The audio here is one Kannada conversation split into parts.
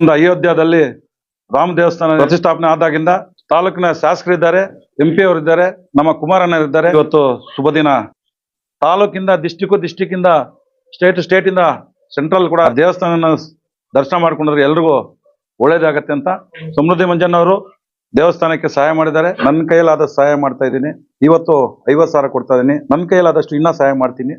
ಒಂದು ಅಯೋಧ್ಯದಲ್ಲಿ ರಾಮ ದೇವಸ್ಥಾನ ಪ್ರತಿಷ್ಠಾಪನೆ ಆದಾಗಿಂದ ತಾಲೂಕಿನ ಶಾಸಕರಿದ್ದಾರೆ ಎಂ ಪಿ ಅವರಿದ್ದಾರೆ ನಮ್ಮ ಕುಮಾರಣ್ಣರಿದ್ದಾರೆ ಇವತ್ತು ಶುಭ ದಿನ. ತಾಲೂಕಿಂದ ಡಿಸ್ಟಿಕ್ ಡಿಸ್ಟಿಕ್ ಸ್ಟೇಟ್ ಸ್ಟೇಟ್ ಇಂದ ಸೆಂಟ್ರಲ್ ಕೂಡ ದೇವಸ್ಥಾನ ದರ್ಶನ ಮಾಡ್ಕೊಂಡ್ರೆ ಎಲ್ರಿಗೂ ಒಳ್ಳೇದಾಗತ್ತೆ ಅಂತ ಸಮೃದ್ಧಿ ಮಂಜಣ್ಣ ಅವರು ದೇವಸ್ಥಾನಕ್ಕೆ ಸಹಾಯ ಮಾಡಿದ್ದಾರೆ. ನನ್ನ ಕೈಯಲ್ಲಾದಷ್ಟು ಸಹಾಯ ಮಾಡ್ತಾ ಇದ್ದೀನಿ. ಇವತ್ತು ಐವತ್ತು ಸಾವಿರ ಕೊಡ್ತಾ ಇದ್ದೀನಿ. ನನ್ನ ಕೈಯಲ್ಲಾದಷ್ಟು ಇನ್ನೂ ಸಹಾಯ ಮಾಡ್ತೀನಿ.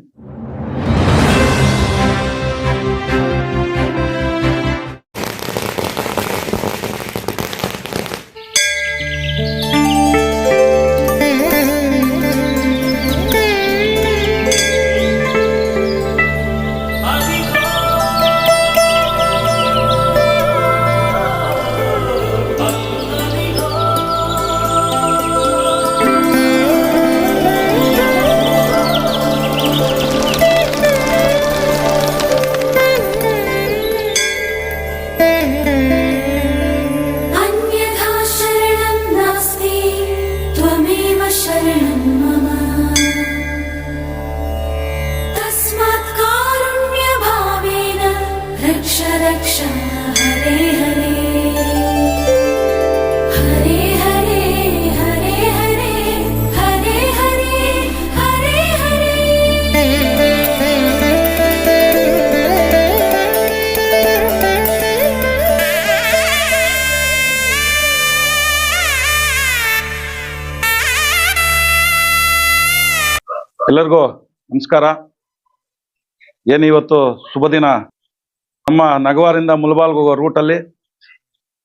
ಎಲ್ಲರಿಗೂ ನಮಸ್ಕಾರ. ಏನು ಇವತ್ತು ಶುಭ ದಿನ? ನಮ್ಮ ನಗವಾರಿಂದ ಮುಲ್ಬಾಲ್ಗೆ ಹೋಗೋ ರೂಟಲ್ಲಿ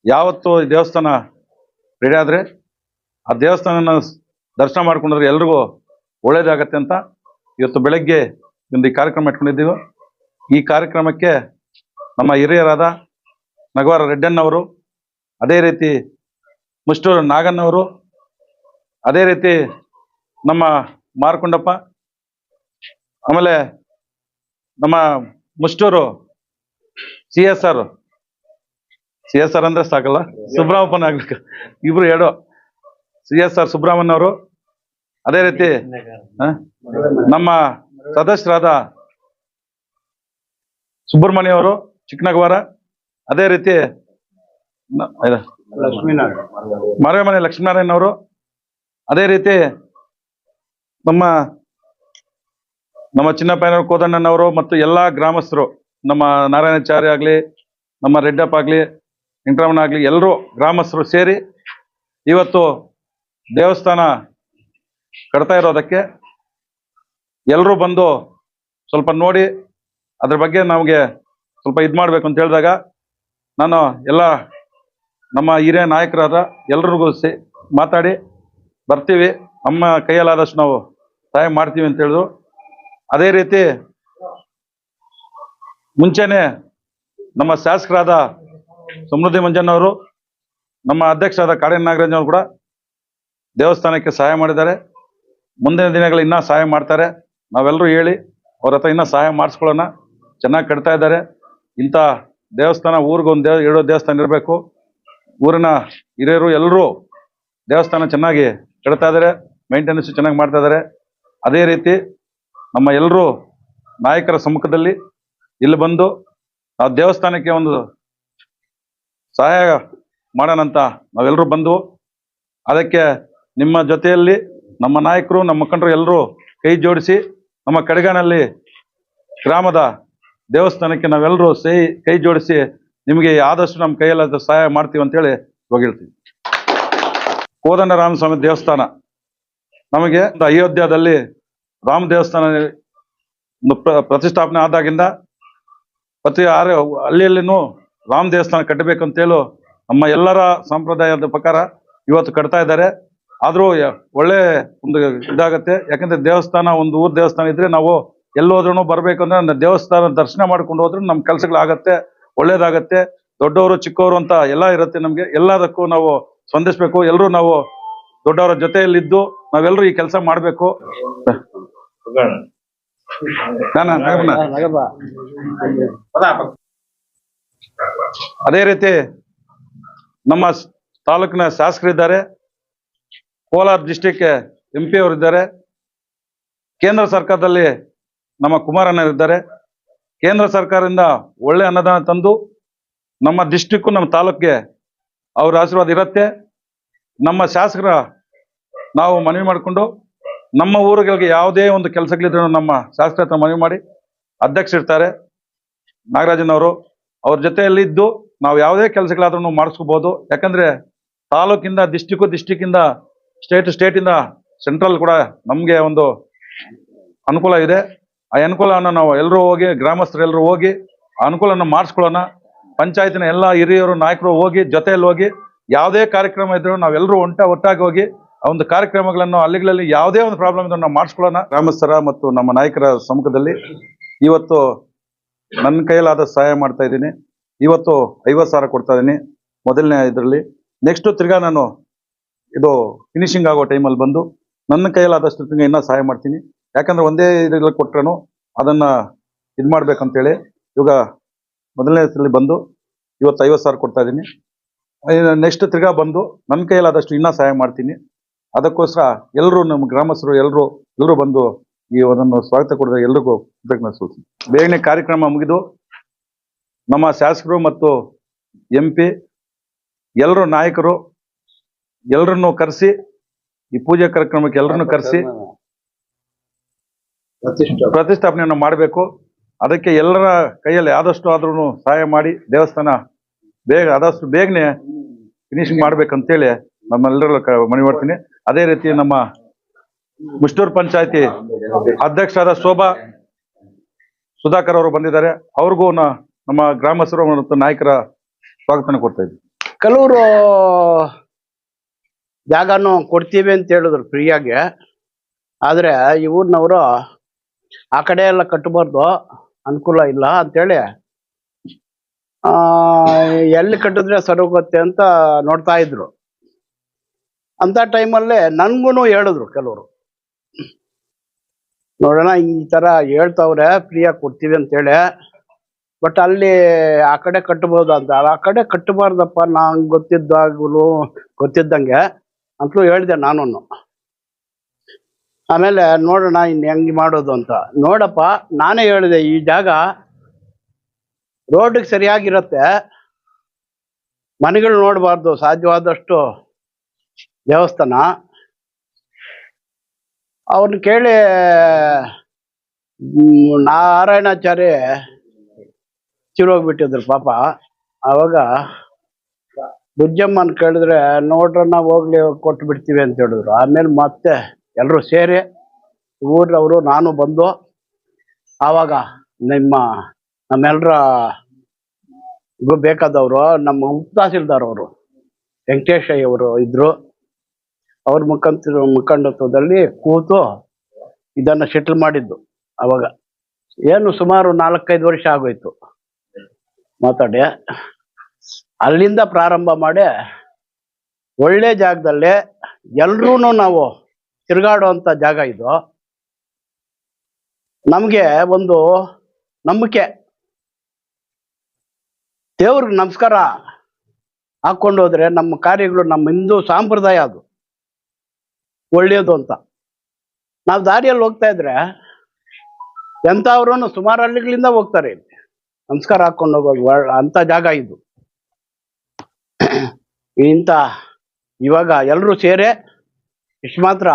ಯಾವತ್ತು ದೇವಸ್ಥಾನ ರೆಡಿ ಆದರೆ ಆ ದೇವಸ್ಥಾನನ ದರ್ಶನ ಮಾಡ್ಕೊಂಡ್ರೆ ಎಲ್ರಿಗೂ ಒಳ್ಳೇದಾಗತ್ತೆ ಅಂತ ಇವತ್ತು ಬೆಳಗ್ಗೆ ಒಂದು ಈ ಕಾರ್ಯಕ್ರಮ ಇಟ್ಕೊಂಡಿದ್ದೀವಿ. ಈ ಕಾರ್ಯಕ್ರಮಕ್ಕೆ ನಮ್ಮ ಹಿರಿಯರಾದ ನಗವಾರ ರೆಡ್ಡಣ್ಣವರು, ಅದೇ ರೀತಿ ಮುಷ್ಟೂರು ನಾಗಣ್ಣವರು, ಅದೇ ರೀತಿ ನಮ್ಮ ಮಾರ್ಕೊಂಡಪ್ಪ ಆಮೇಲೆ ನಮ್ಮ Mushturu C S R C S R ಅಂದ್ರೆ ಸಾಕಲ್ಲ? ಸುಬ್ರಹ್ಮಪ್ಪನ ಆಗ್ಬೇಕು ಇಬ್ರು ಎರಡು. ಸಿ ಎಸ್ ಆರ್ ಸುಬ್ರಹ್ಮಣ್ಯ ಅವರು ಅದೇ ರೀತಿ? ನಮ್ಮ ಸದಸ್ಯರಾದ ಸುಬ್ರಹ್ಮಣ್ಯ ಅವರು ಚಿಕ್ಕನಗವಾರ. ಅದೇ ರೀತಿ ನ- ಇದು, ಮನೆ ಲಕ್ಷ್ಮೀನಾರಾಯಣ ಅವರು ಅದೇ ರೀತಿ ನಮ್ಮ ನಮ್ಮ ಚಿನ್ನಪ್ಪನವರು ಕೋದಣ್ಣನವರು ಮತ್ತು ಎಲ್ಲ ಗ್ರಾಮಸ್ಥರು, ನಮ್ಮ ನಾರಾಯಣಾಚಾರ್ಯ ಆಗಲಿ, ನಮ್ಮ ರೆಡ್ಡಪ್ಪ ಆಗಲಿ ವೆಂಕಟರಮಣ ಆಗಲಿ, ಎಲ್ಲರೂ ಗ್ರಾಮಸ್ಥರು ಸೇರಿ ಇವತ್ತು ದೇವಸ್ಥಾನ ಕಟ್ತಾ ಇರೋದಕ್ಕೆ ಎಲ್ಲರೂ ಬಂದು ಸ್ವಲ್ಪ ನೋಡಿ ಅದ್ರ ಬಗ್ಗೆ ನಮಗೆ ಸ್ವಲ್ಪ ಇದು ಮಾಡಬೇಕು ಅಂತ ಹೇಳಿದಾಗ ನಾನು ಎಲ್ಲ ನಮ್ಮ ಹಿರಿಯ ನಾಯಕರಾದ ಎಲ್ರಿಗೂ ಸಿ ಮಾತಾಡಿ ಬರ್ತೀವಿ. ನಮ್ಮ ಕೈಯಲ್ಲಾದಷ್ಟು ನಾವು ಸಹಾಯ ಮಾಡ್ತೀವಿ ಅಂತ ಹೇಳಿದ್ರು. ಅದೇ ರೀತಿ ಮುಂಚೆನೆ ನಮ್ಮ ಶಾಸಕರಾದ ಸಮೃದ್ಧಿ ಮಂಜಣ್ಣವರು ನಮ್ಮ ಅಧ್ಯಕ್ಷರಾದ ಕಾಡಿನ ನಾಗರಾಜ್ ಅವರು ಕೂಡ ದೇವಸ್ಥಾನಕ್ಕೆ ಸಹಾಯ ಮಾಡಿದ್ದಾರೆ. ಮುಂದಿನ ದಿನಗಳು ಇನ್ನೂ ಸಹಾಯ ಮಾಡ್ತಾರೆ. ನಾವೆಲ್ಲರೂ ಹೇಳಿ ಅವ್ರ ಹತ್ರ ಇನ್ನೂ ಸಹಾಯ ಮಾಡಿಸ್ಕೊಳ್ಳೋಣ. ಚೆನ್ನಾಗಿ ಕಟ್ತಾ ಇದ್ದಾರೆ. ಇಂಥ ದೇವಸ್ಥಾನ ಊರಿಗೊಂದು ದೇವ ದೇವಸ್ಥಾನ ಇರಬೇಕು. ಊರಿನ ಹಿರಿಯರು ಎಲ್ಲರೂ ದೇವಸ್ಥಾನ ಚೆನ್ನಾಗಿ ಕಟ್ತಾ ಇದ್ದಾರೆ. ಮೇಂಟೆನೆನ್ಸ್ ಚೆನ್ನಾಗಿ ಮಾಡ್ತಾ ಇದ್ದಾರೆ. ಅದೇ ರೀತಿ ನಮ್ಮ ಎಲ್ಲರೂ ನಾಯಕರ ಸಮ್ಮುಖದಲ್ಲಿ ಇಲ್ಲಿ ಬಂದು ಆ ದೇವಸ್ಥಾನಕ್ಕೆ ಒಂದು ಸಹಾಯ ಮಾಡೋಣಂತ ನಾವೆಲ್ಲರೂ ಬಂದು ಅದಕ್ಕೆ ನಿಮ್ಮ ಜೊತೆಯಲ್ಲಿ ನಮ್ಮ ನಾಯಕರು, ನಮ್ಮ ಮುಖಂಡರು ಎಲ್ಲರೂ ಕೈ ಜೋಡಿಸಿ ನಮ್ಮ ಕಡೆಗಾನಲ್ಲಿ ಗ್ರಾಮದ ದೇವಸ್ಥಾನಕ್ಕೆ ನಾವೆಲ್ಲರೂ ಸೈ ಕೈ ಜೋಡಿಸಿ ನಿಮಗೆ ಆದಷ್ಟು ನಮ್ಮ ಕೈಯಲ್ಲಾದ ಸಹಾಯ ಮಾಡ್ತೀವಿ ಅಂತೇಳಿ ಹೋಗಿರ್ತೀವಿ ಹೇಳ್ತೀವಿ ಕೋದಂಡ ರಾಮಸ್ವಾಮಿ ದೇವಸ್ಥಾನ ನಮಗೆ ಅಯೋಧ್ಯದಲ್ಲಿ ರಾಮ ದೇವಸ್ಥಾನ ಪ್ರತಿಷ್ಠಾಪನೆ ಆದಾಗಿಂದ ಪ್ರತಿ ಆರು ಹಳ್ಳಿಯಲ್ಲಿನೂ ರಾಮ ದೇವಸ್ಥಾನ ಕಟ್ಟಬೇಕಂತೇಳು ನಮ್ಮ ಎಲ್ಲರ ಸಂಪ್ರದಾಯದ ಪ್ರಕಾರ ಇವತ್ತು ಕಟ್ತಾ ಇದ್ದಾರೆ. ಆದರೂ ಒಳ್ಳೆ ಒಂದು ಇದಾಗತ್ತೆ. ಯಾಕಂದ್ರೆ ದೇವಸ್ಥಾನ, ಒಂದು ಊರ್ ದೇವಸ್ಥಾನ ಇದ್ರೆ ನಾವು ಎಲ್ಲೋದ್ರೂ ಬರಬೇಕು ಅಂದ್ರೆ ದೇವಸ್ಥಾನ ದರ್ಶನ ಮಾಡ್ಕೊಂಡು ಹೋದ್ರೆ ನಮ್ಮ ಕೆಲಸಗಳಾಗತ್ತೆ, ಒಳ್ಳೇದಾಗತ್ತೆ. ದೊಡ್ಡವರು, ಚಿಕ್ಕವರು ಅಂತ ಎಲ್ಲ ಇರುತ್ತೆ ನಮಗೆ. ಎಲ್ಲದಕ್ಕೂ ನಾವು ಸ್ಪಂದಿಸ್ಬೇಕು. ಎಲ್ಲರೂ ನಾವು ದೊಡ್ಡವರ ಜೊತೆಯಲ್ಲಿದ್ದು ನಾವೆಲ್ಲರೂ ಈ ಕೆಲಸ ಮಾಡಬೇಕು. ಅದೇ ರೀತಿ ನಮ್ಮ ತಾಲೂಕಿನ ಶಾಸಕರಿದ್ದಾರೆ ಕೋಲಾರ ಡಿಸ್ಟಿಕ್ ಎಂ ಪಿ ಅವರಿದ್ದಾರೆ ಕೇಂದ್ರ ಸರ್ಕಾರದಲ್ಲಿ ನಮ್ಮ ಕುಮಾರಣ್ಣರಿದ್ದಾರೆ ಕೇಂದ್ರ ಸರ್ಕಾರದಿಂದ ಒಳ್ಳೆ ಅನ್ನದಾನ ತಂದು ನಮ್ಮ ಡಿಸ್ಟಿಕ್ಕು ನಮ್ಮ ತಾಲೂಕಿಗೆ ಅವ್ರ ಆಶೀರ್ವಾದ ಇರುತ್ತೆ. ನಮ್ಮ ಶಾಸಕರ ನಾವು ಮನವಿ ಮಾಡಿಕೊಂಡು ನಮ್ಮ ಊರುಗಳಿಗೆ ಯಾವುದೇ ಒಂದು ಕೆಲಸಗಳಿದ್ರು ನಮ್ಮ ಶಾಸಕರ ಹತ್ರ ಮನವಿ ಮಾಡಿ ಅಧ್ಯಕ್ಷ ಇರ್ತಾರೆ. ನಾಗರಾಜನವರು ಅವ್ರ ಜೊತೆಯಲ್ಲಿ ಇದ್ದು ನಾವು ಯಾವುದೇ ಕೆಲಸಗಳಾದ್ರೂ ಮಾಡಿಸ್ಕೋಬಹುದು ಯಾಕಂದ್ರೆ ತಾಲೂಕಿಂದ ಡಿಸ್ಟಿಕ್ಕು ಡಿಸ್ಟಿಕ್ಕಿಂದ ಸ್ಟೇಟ್ ಸ್ಟೇಟಿಂದ ಸೆಂಟ್ರಲ್ ಕೂಡ ನಮಗೆ ಒಂದು ಅನುಕೂಲ ಇದೆ. ಆ ಅನುಕೂಲವನ್ನು ನಾವು ಎಲ್ಲರೂ ಹೋಗಿ ಗ್ರಾಮಸ್ಥರೆಲ್ಲರೂ ಹೋಗಿ ಆ ಅನುಕೂಲನ ಮಾಡಿಸ್ಕೊಳ್ಳೋಣ. ಪಂಚಾಯತಿನ ಎಲ್ಲ ಹಿರಿಯರು, ನಾಯಕರು ಹೋಗಿ, ಜೊತೆಯಲ್ಲಿ ಹೋಗಿ ಯಾವುದೇ ಕಾರ್ಯಕ್ರಮ ಇದ್ರೂ ನಾವೆಲ್ಲರೂ ಒಂಟ, ಒಟ್ಟಾಗಿ ಹೋಗಿ ಆ ಒಂದು ಕಾರ್ಯಕ್ರಮಗಳನ್ನು ಹಳ್ಳಿಗಳಲ್ಲಿ ಯಾವುದೇ ಒಂದು ಪ್ರಾಬ್ಲಮ್ ಇದನ್ನು ನಾವು ಮಾಡಿಸ್ಕೊಳ್ಳೋಣ. ಗ್ರಾಮಸ್ಥರ ಮತ್ತು ನಮ್ಮ ನಾಯಕರ ಸಮ್ಮುಖದಲ್ಲಿ ಇವತ್ತು ನನ್ನ ಕೈಯಲ್ಲಾದ ಸಹಾಯ ಮಾಡ್ತಾ ಇದ್ದೀನಿ. ಇವತ್ತು ಐವತ್ತು ಸಾವಿರ ಕೊಡ್ತಾ ಇದ್ದೀನಿ ಮೊದಲನೇ ಇದರಲ್ಲಿ. ನೆಕ್ಸ್ಟ್ ತಿರ್ಗಾ ನಾನು ಇದು ಫಿನಿಶಿಂಗ್ ಆಗೋ ಟೈಮಲ್ಲಿ ಬಂದು ನನ್ನ ಕೈಯಲ್ಲಾದಷ್ಟು ತಿಂಗ ಇನ್ನೂ ಸಹಾಯ ಮಾಡ್ತೀನಿ. ಯಾಕಂದ್ರೆ ಒಂದೇ ಇದ್ರಲ್ಲಿ ಕೊಟ್ರೂ ಅದನ್ನು ಇದು ಮಾಡ್ಬೇಕಂತೇಳಿ ಇವಾಗ ಮೊದಲನೇ ಇದರಲ್ಲಿ ಬಂದು ಇವತ್ತು ಐವತ್ತು ಸಾವಿರ ಕೊಡ್ತಾ ಇದ್ದೀನಿ. ನೆಕ್ಸ್ಟ್ ತಿರ್ಗಾ ಬಂದು ನನ್ನ ಕೈಯಲ್ಲಾದಷ್ಟು ಇನ್ನೂ ಸಹಾಯ ಮಾಡ್ತೀನಿ. ಅದಕ್ಕೋಸ್ಕರ ಎಲ್ಲರೂ ನಮ್ಮ ಗ್ರಾಮಸ್ಥರು ಎಲ್ಲರೂ ಎಲ್ಲರೂ ಬಂದು ಈ ಒಂದನ್ನು ಸ್ವಾಗತ ಕೊಡಿದ ಎಲ್ರಿಗೂ ಕೃತಜ್ಞತೆ ಸೂಚಿಸಿ ಬೇಗನೆ ಕಾರ್ಯಕ್ರಮ ಮುಗಿದು ನಮ್ಮ ಶಾಸಕರು ಮತ್ತು ಎಂ ಪಿ ಎಲ್ಲರೂ ನಾಯಕರು ಎಲ್ಲರನ್ನು ಕರೆಸಿ ಈ ಪೂಜೆ ಕಾರ್ಯಕ್ರಮಕ್ಕೆ ಎಲ್ಲರನ್ನು ಕರೆಸಿ ಪ್ರತಿಷ್ಠಾಪನೆಯನ್ನು ಮಾಡಬೇಕು. ಅದಕ್ಕೆ ಎಲ್ಲರ ಕೈಯಲ್ಲಿ ಆದಷ್ಟು ಆದ್ರೂ ಸಹಾಯ ಮಾಡಿ ದೇವಸ್ಥಾನ ಬೇಗ ಆದಷ್ಟು ಬೇಗನೆ ಫಿನಿಶಿಂಗ್ ಮಾಡ್ಬೇಕಂತೇಳಿ ನಮ್ಮೆಲ್ಲರಲ್ಲೂ ಮನವಿ ಮಾಡ್ತೀನಿ. ಅದೇ ರೀತಿ ನಮ್ಮ ಮುಷ್ಟೂರು ಪಂಚಾಯತಿ ಅಧ್ಯಕ್ಷರಾದ ಶೋಭಾ ಸುಧಾಕರ್ ಅವರು ಬಂದಿದ್ದಾರೆ. ಅವ್ರಿಗೂ ನಮ್ಮ ಗ್ರಾಮಸ್ಥರು ಮತ್ತು ನಾಯಕರ ಸ್ವಾಗತನ ಕೊಡ್ತಾ ಇದ್ದೀವಿ ಕೆಲವರು ಜಾಗನು ಕೊಡ್ತೀವಿ ಅಂತ ಹೇಳಿದ್ರು ಫ್ರೀಯಾಗಿ ಆದರೆ ಈ ಊರಿನವರು ಆ ಕಡೆ ಎಲ್ಲ ಕಟ್ಟಬಾರ್ದು, ಅನುಕೂಲ ಇಲ್ಲ ಅಂತೇಳಿ ಎಲ್ಲಿ ಕಟ್ಟಿದ್ರೆ ಸರೋಗುತ್ತೆ ಅಂತ ನೋಡ್ತಾ ಇದ್ರು. ಅಂತ ಟೈಮಲ್ಲೇ ನನಗೂ ಹೇಳಿದ್ರು ಕೆಲವರು. ನೋಡೋಣ, ಈ ಥರ ಹೇಳ್ತಾವ್ರೆ ಫ್ರೀಯಾಗಿ ಕೊಡ್ತೀವಿ ಅಂತೇಳಿ. ಬಟ್ ಅಲ್ಲಿ ಆ ಕಡೆ ಕಟ್ಟಬಹುದು ಅಂತ. ಆ ಕಡೆ ಕಟ್ಟಬಾರ್ದಪ್ಪ ನಂಗೆ ಗೊತ್ತಿದ್ದಾಗಲು ಗೊತ್ತಿದ್ದಂಗೆ ಅಂತಲೂ ಹೇಳಿದೆ ನಾನು ಆಮೇಲೆ ನೋಡೋಣ ಇನ್ನು ಹೆಂಗೆ ಮಾಡೋದು ಅಂತ. ನೋಡಪ್ಪ, ನಾನೇ ಹೇಳಿದೆ, ಈ ಜಾಗ ರೋಡಿಗೆ ಸರಿಯಾಗಿರತ್ತೆ. ಮನೆಗಳು ನೋಡಬಾರ್ದು, ಸಾಧ್ಯವಾದಷ್ಟು ದೇವಸ್ಥಾನ. ಅವ್ರನ್ನ ಕೇಳಿ ನಾರಾಯಣಾಚಾರಿ ನಾರಾಯಣಾಚಾರ್ಯ ಚಿರೋಗ್ಬಿಟ್ಟಿದ್ರು ಪಾಪ. ಆವಾಗ ಬುಜ್ಜಮ್ಮನ್ ಕೇಳಿದ್ರೆ ನೋಡ್ರನ್ನ ಹೋಗ್ಲಿ ಕೊಟ್ಟು ಬಿಡ್ತೀವಿ ಅಂತ ಹೇಳಿದ್ರು. ಆಮೇಲೆ ಮತ್ತೆ ಎಲ್ಲರೂ ಸೇರಿ ಊರವರು ನಾನು ಬಂದು, ಆವಾಗ ನಿಮ್ಮ ನಮ್ಮೆಲ್ಲರ ಬೇಕಾದವರು, ನಮ್ಮ ಉಪ ತಹಸೀಲ್ದಾರ್ ಅವರು ವೆಂಕಟೇಶಯ್ಯವರು ಇದ್ರು. ಅವ್ರ ಮುಖಾಂತರ ಮುಖಂಡತ್ವದಲ್ಲಿ ಕೂತು ಇದನ್ನ ಸೆಟ್ಲ್ ಮಾಡಿದ್ದು. ಅವಾಗ ಏನು ಸುಮಾರು ನಾಲ್ಕೈದು ವರ್ಷ ಆಗೋಯ್ತು ಮಾತಾಡಿ. ಅಲ್ಲಿಂದ ಪ್ರಾರಂಭ ಮಾಡಿ ಒಳ್ಳೆ ಜಾಗದಲ್ಲಿ ಎಲ್ರೂ ನಾವು ತಿರುಗಾಡುವಂಥ ಜಾಗ ಇದು. ನಮಗೆ ಒಂದು ನಂಬಿಕೆ. ದೇವ್ರಿಗೆ ನಮಸ್ಕಾರ ಹಾಕೊಂಡು ಹೋದ್ರೆ ನಮ್ಮ ಕಾರ್ಯಗಳು ನಮ್ಮ ಹಿಂದೂ ಸಾಂಪ್ರದಾಯ ಅದು. ಒಳ್ಳೆಯದು ಅಂತ. ನಾವು ದಾರಿಯಲ್ಲಿ ಹೋಗ್ತಾ ಇದ್ರೆ ಎಂಥವ್ರು ಸುಮಾರು ಹಳ್ಳಿಗಳಿಂದ ಹೋಗ್ತಾರೆ ನಮಸ್ಕಾರ ಹಾಕೊಂಡು ಹೋಗೋದು ಅಂತ ಜಾಗ ಇದು. ಇಂಥ ಇವಾಗ ಎಲ್ಲರೂ ಸೇರಿ ಇಷ್ಟು ಮಾತ್ರ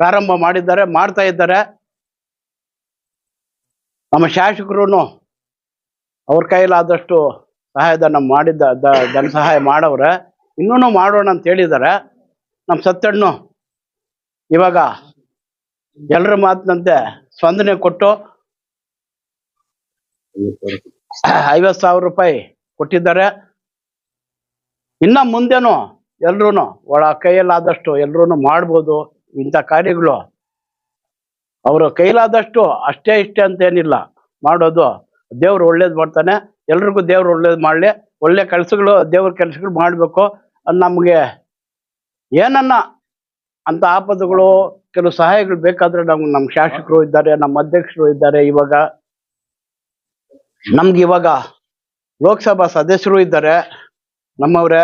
ಪ್ರಾರಂಭ ಮಾಡಿದ್ದಾರೆ, ಮಾಡ್ತಾ ಇದ್ದಾರೆ. ನಮ್ಮ ಶಾಸಕರು ಅವ್ರ ಕೈಲಾದಷ್ಟು ಸಹಾಯಧನ ಮಾಡಿದ್ದ ಧನ ಸಹಾಯ ಮಾಡವ್ರೆ. ಇನ್ನೂ ಮಾಡೋಣ ಅಂತ ಹೇಳಿದ್ದಾರೆ. ನಮ್ಮ ಸತ್ತಣ್ಣು ಇವಾಗ ಎಲ್ಲರ ಮಾತಿನಂತೆ ಸ್ಪಂದನೆ ಕೊಟ್ಟು ಐವತ್ತು ಸಾವಿರ ರೂಪಾಯಿ ಕೊಟ್ಟಿದ್ದಾರೆ. ಇನ್ನ ಮುಂದೆನೂ ಎಲ್ರೂ ಒಳ ಕೈಯಲ್ಲಾದಷ್ಟು ಎಲ್ರೂ ಮಾಡ್ಬೋದು. ಇಂಥ ಕಾರ್ಯಗಳು ಅವರ ಕೈಲಾದಷ್ಟು ಅಷ್ಟೇ ಇಷ್ಟೇ ಅಂತೇನಿಲ್ಲ. ಮಾಡೋದು ದೇವ್ರು ಒಳ್ಳೇದು ಮಾಡ್ತಾನೆ. ಎಲ್ರಿಗೂ ದೇವ್ರು ಒಳ್ಳೇದು ಮಾಡಲಿ. ಒಳ್ಳೆ ಕೆಲಸಗಳು ದೇವ್ರ ಕೆಲಸಗಳು ಮಾಡಬೇಕು. ನಮಗೆ ಏನನ್ನ ಅಂತ ಆಪತ್ತುಗಳು ಕೆಲವು ಸಹಾಯಗಳು ಬೇಕಾದ್ರೆ ನಮ್ಗೆ ನಮ್ಮ ಶಾಸಕರು ಇದ್ದಾರೆ, ನಮ್ಮ ಅಧ್ಯಕ್ಷರು ಇದ್ದಾರೆ ಇವಾಗ. ನಮ್ಗೆ ಇವಾಗ ಲೋಕಸಭಾ ಸದಸ್ಯರು ಇದ್ದಾರೆ, ನಮ್ಮವ್ರೆ.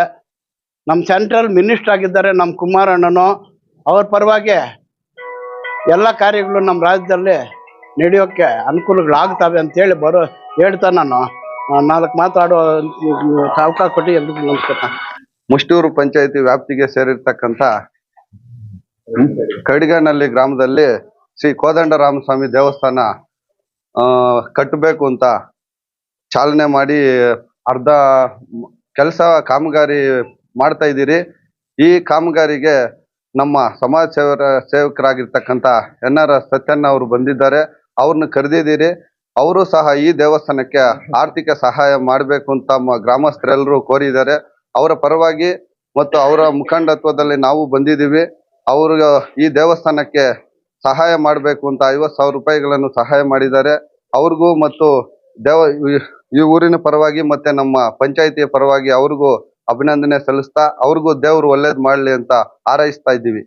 ನಮ್ಮ ಸೆಂಟ್ರಲ್ ಮಿನಿಸ್ಟರ್ ಆಗಿದ್ದಾರೆ, ನಮ್ಮ ಕುಮಾರಣ್ಣನು. ಅವ್ರ ಪರವಾಗಿ ಎಲ್ಲ ಕಾರ್ಯಗಳು ನಮ್ಮ ರಾಜ್ಯದಲ್ಲಿ ನಡೆಯೋಕ್ಕೆ ಅನುಕೂಲಗಳಾಗ್ತವೆ ಅಂತೇಳಿ ಬರೋ, ಹೇಳ್ತಾ ನಾನು. ನಾಲ್ಕು ಮಾತಾಡೋ ಅವಕಾಶ ಕೊಟ್ಟು ಎಲ್ಲರಿಗೂ ನಮಸ್ಕಾರ. ಮುಷ್ಟೂರು ಪಂಚಾಯತಿ ವ್ಯಾಪ್ತಿಗೆ ಸೇರಿರ್ತಕ್ಕಂಥ ಕಡಿಗನಹಳ್ಳಿ ಗ್ರಾಮದಲ್ಲಿ ಶ್ರೀ ಕೋದಂಡರಾಮಸ್ವಾಮಿ ದೇವಸ್ಥಾನ ಕಟ್ಟಬೇಕು ಅಂತ ಚಾಲನೆ ಮಾಡಿ ಅರ್ಧ ಕೆಲಸ ಕಾಮಗಾರಿ ಮಾಡ್ತಾ ಇದ್ದೀರಿ. ಈ ಕಾಮಗಾರಿಗೆ ನಮ್ಮ ಸಮಾಜ ಸೇವರ, ಸೇವಕರಾಗಿರ್ತಕ್ಕಂಥ ಎನ್ ಆರ್ ಸತ್ಯಣ್ಣ ಅವರು ಬಂದಿದ್ದಾರೆ. ಅವ್ರನ್ನ ಕರೆದಿದ್ದೀರಿ. ಅವರು ಸಹ ಈ ದೇವಸ್ಥಾನಕ್ಕೆ ಆರ್ಥಿಕ ಸಹಾಯ ಮಾಡಬೇಕು ಅಂತ ಗ್ರಾಮಸ್ಥರೆಲ್ಲರೂ ಕೋರಿದ್ದಾರೆ. ಅವರ ಪರವಾಗಿ ಮತ್ತು ಅವರ ಮುಖಂಡತ್ವದಲ್ಲಿ ನಾವು ಬಂದಿದ್ದೀವಿ. ಅವರು ಈ ದೇವಸ್ಥಾನಕ್ಕೆ ಸಹಾಯ ಮಾಡಬೇಕು ಅಂತ ಐವತ್ತು ಸಾವಿರ ರೂಪಾಯಿಗಳನ್ನು ಸಹಾಯ ಮಾಡಿದ್ದಾರೆ. ಅವ್ರಿಗೂ ಮತ್ತು ದೇವ, ಈ- ಊರಿನ ಪರವಾಗಿ ಮತ್ತೆ ನಮ್ಮ ಪಂಚಾಯಿತಿಯ ಪರವಾಗಿ ಅವ್ರಿಗೂ ಅಭಿನಂದನೆ ಸಲ್ಲಿಸ್ತಾ ಅವ್ರಿಗೂ ದೇವರು ಒಳ್ಳೇದು ಮಾಡಲಿ ಅಂತ ಹಾರೈಸ್ತಾ ಇದ್ದೀವಿ.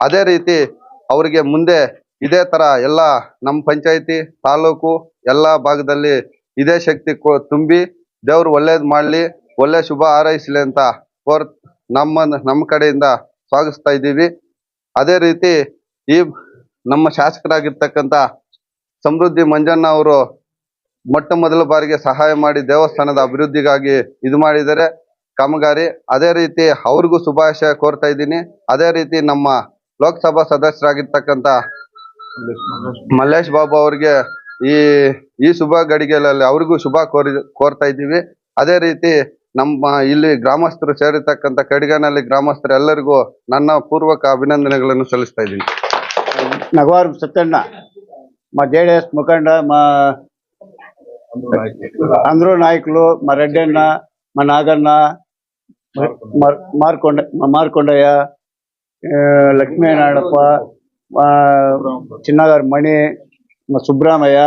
ಅದೇ ರೀತಿ ಅವರಿಗೆ ಮುಂದೆ ಇದೇ ತರ ಎಲ್ಲ ನಮ್ಮ ಪಂಚಾಯಿತಿ, ತಾಲೂಕು, ಎಲ್ಲ ಭಾಗದಲ್ಲಿ ಇದೇ ಶಕ್ತಿ ತುಂಬಿ ದೇವರು ಒಳ್ಳೇದು ಮಾಡಲಿ, ಒಳ್ಳೆ ಶುಭ ಹಾರೈಸಲಿ ಅಂತ ಕೋರ್, ನಮ್ಮ ನಮ್ಮ ಕಡೆಯಿಂದ ಸ್ವಾಗತಿಸ್ತಾ ಇದ್ದೀವಿ. ಅದೇ ರೀತಿ ಈ ನಮ್ಮ ಶಾಸಕರಾಗಿರ್ತಕ್ಕಂಥ ಸಮೃದ್ಧಿ ಮಂಜಣ್ಣ ಅವರು ಮೊಟ್ಟ ಮೊದಲ ಬಾರಿಗೆ ಸಹಾಯ ಮಾಡಿ ದೇವಸ್ಥಾನದ ಅಭಿವೃದ್ಧಿಗಾಗಿ ಇದು ಮಾಡಿದರೆ ಕಾಮಗಾರಿ, ಅದೇ ರೀತಿ ಅವ್ರಿಗೂ ಶುಭಾಶಯ ಕೋರ್ತಾ ಇದ್ದೀನಿ. ಅದೇ ರೀತಿ ನಮ್ಮ ಲೋಕಸಭಾ ಸದಸ್ಯರಾಗಿರ್ತಕ್ಕಂಥ ಮಲ್ಲೇಶ್ ಬಾಬು ಅವ್ರಿಗೆ ಈ ಈ ಶುಭ ಗಡಿಗೆಗಳಲ್ಲಿ ಅವ್ರಿಗೂ ಶುಭ ಕೋರಿ, ಕೋರ್ತಾ ಇದ್ದೀವಿ. ಅದೇ ರೀತಿ ನಮ್ಮ ಇಲ್ಲಿ ಗ್ರಾಮಸ್ಥರು ಸೇರಿರ್ತಕ್ಕಂಥ ಕಡಿಗನಲ್ಲಿ ಗ್ರಾಮಸ್ಥರು ಎಲ್ಲರಿಗೂ ನನ್ನ ಪೂರ್ವಕ ಅಭಿನಂದನೆಗಳನ್ನು ಸಲ್ಲಿಸ್ತಾ ಇದ್ದೀನಿ నగవారు సత్యన్న మా జేడిఎస్ ముఖండ మా అందరూ నాయకులు మా రెడ్డన్న మా నాగన్న మార్- మార్కొండ మా మార్కొండయ్య ఆ, లక్ష్మీనారాయణప్ప మా చిన్నగారు మణి మా సుబ్రహ్మయ్య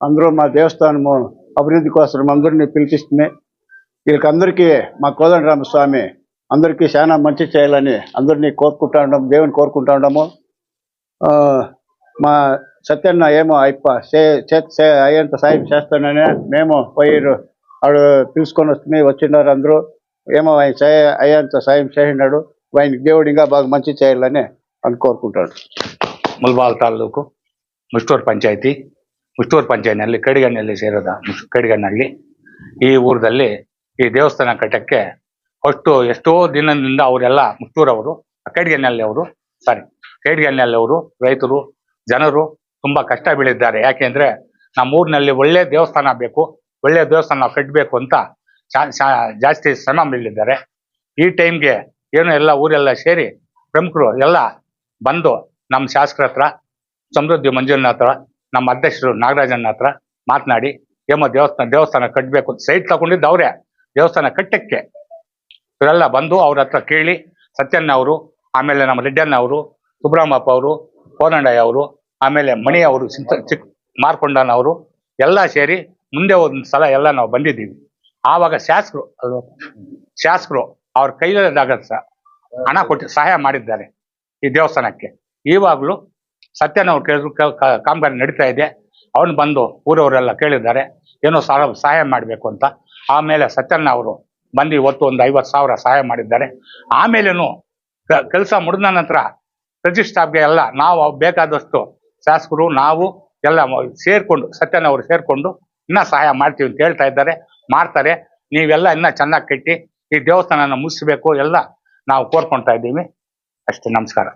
అందరూ మా దేవస్థానము అభివృద్ధి కోసం అందరినీ పిలిపిస్తుంది వీళ్ళకందరికీ మా కోదండరామస్వామి అందరికీ చాలా మంచి చేయాలని అందరినీ కోరుకుంటా ఉన్నాం దేవుని కోరుకుంటా ఉన్నాము ఆ, మా సత్యన్న ఏమో అయిప చే చేత- చే- అయ్యేంత సాయం చేస్తానని మేము పోయి ఆడు పిలుచుకొని వస్తుంది వచ్చినారు అందరూ ఏమో ఆయన చే అయ్యేంత సాయం చేసినాడు ఆయనకి దేవుడు ఇంకా బాగా మంచి చేయాలని అని కోరుకుంటాడు ಮುಲ್ಬಾಲ್ ತಾಲೂಕು ಮುಷ್ಟೂರು ಪಂಚಾಯತಿ ಮುಷ್ಟೂರು ಪಂಚಾಯತಿನಲ್ಲಿ ಕಡಿಗಣ್ಣಲ್ಲಿ ಸೇರಿದ ಮುಸ್- ಕಡಿಗಣ್ಣಲ್ಲಿ ಈ ಊರದಲ್ಲಿ ಈ ದೇವಸ್ಥಾನ ಕಟ್ಟಕ್ಕೆ ಅಷ್ಟು ಎಷ್ಟೋ ದಿನದಿಂದ ಅವರೆಲ್ಲ ಮುತ್ತೂರವರು ಕೈಡ್ಗೆನಲ್ಲಿ ಅವರು ಸಾರಿ ಕೈಡ್ಗೆನಲ್ಲಿ ಅವರು, ರೈತರು, ಜನರು ತುಂಬಾ ಕಷ್ಟ ಬೀಳಿದ್ದಾರೆ. ಯಾಕೆಂದ್ರೆ ನಮ್ಮ ಊರಿನಲ್ಲಿ ಒಳ್ಳೆ ದೇವಸ್ಥಾನ ಬೇಕು, ಒಳ್ಳೆ ದೇವಸ್ಥಾನ ಕಟ್ಟಬೇಕು ಅಂತ ಜಾಸ್ತಿ ಶ್ರಮ ಬೀಳಿದ್ದಾರೆ. ಈ ಟೈಮ್ಗೆ ಏನು ಎಲ್ಲ ಊರೆಲ್ಲ ಸೇರಿ ಪ್ರಮುಖರು ಎಲ್ಲ ಬಂದು ನಮ್ಮ ಶಾಸಕರ ಹತ್ರ, ಸಮೃದ್ಧಿ ಮಂಜುನ ಹತ್ರ, ನಮ್ಮ ಅಧ್ಯಕ್ಷರು ನಾಗರಾಜನ ಹತ್ರ ಮಾತನಾಡಿ ಏಮೋ ದೇವಸ್ಥಾನ ದೇವಸ್ಥಾನ ಕಟ್ಟಬೇಕು ಸೈಟ್ ತಗೊಂಡಿದ್ದು ಅವರೇ. ದೇವಸ್ಥಾನ ಕಟ್ಟಕ್ಕೆ ಇವರೆಲ್ಲ ಬಂದು ಅವ್ರ ಹತ್ರ ಕೇಳಿ ಸತ್ಯಣ್ಣ ಅವರು, ಆಮೇಲೆ ನಮ್ಮ ರೆಡ್ಡಣ್ಣ ಅವರು, ಸುಬ್ರಹ್ಮಪ್ಪ ಅವರು, ಕೋನಂಡಯ್ಯ ಅವರು, ಆಮೇಲೆ ಮಣಿ ಅವರು ಚಿಕ್ಕ ಚಿಕ್ಕ ಮಾರ್ಕೊಂಡನ ಅವರು, ಎಲ್ಲ ಸೇರಿ ಮುಂದೆ ಒಂದು ಸಲ ಎಲ್ಲ ನಾವು ಬಂದಿದ್ದೀವಿ. ಆವಾಗ ಶಾಸಕರು? ಶಾಸಕರು ಅವ್ರ ಕೈಲಾಗ ಹಣ ಕೊಟ್ಟು ಸಹಾಯ ಮಾಡಿದ್ದಾರೆ ಈ ದೇವಸ್ಥಾನಕ್ಕೆ. ಇವಾಗಲೂ ಸತ್ಯನವ್ರು ಕೇಳಿದ್ರು, ಕ- ಕ- ಕಾಮಗಾರಿ ನಡೀತಾ ಇದೆ. ಅವನು ಬಂದು ಊರವರೆಲ್ಲ ಕೇಳಿದ್ದಾರೆ, ಏನೋ ಸಹ ಸಹಾಯ ಮಾಡಬೇಕು ಅಂತ. ಆಮೇಲೆ ಸತ್ಯಣ್ಣ ಅವರು ಬಂದು ಇವತ್ತು ಒಂದು ಐವತ್ತು ಸಾವಿರ ಸಹಾಯ ಮಾಡಿದ್ದಾರೆ. ಆಮೇಲೇನು ಕೆಲಸ ಮುಡಿದ ನಂತರ ಪ್ರತಿಷ್ಠಾಪ್ಗೆ ಎಲ್ಲ ನಾವು ಬೇಕಾದಷ್ಟು ಶಾಸಕರು, ನಾವು ಎಲ್ಲ ಸೇರ್ಕೊಂಡು ಸತ್ಯನ ಅವರು ಸೇರ್ಕೊಂಡು ಇನ್ನ ಸಹಾಯ ಮಾಡ್ತೀವಿ ಅಂತ ಹೇಳ್ತಾ ಇದ್ದಾರೆ. ಮಾಡ್ತಾರೆ. ನೀವೆಲ್ಲ ಇನ್ನ ಚೆನ್ನಾಗಿ ಕಟ್ಟಿ, ಈ ದೇವಸ್ಥಾನನ ಮುಗಿಸ್ಬೇಕು, ಎಲ್ಲ ನಾವು ಕೋರ್ಕೊಂತ ಇದ್ದೀವಿ. ಅಷ್ಟೇ, ನಮಸ್ಕಾರ.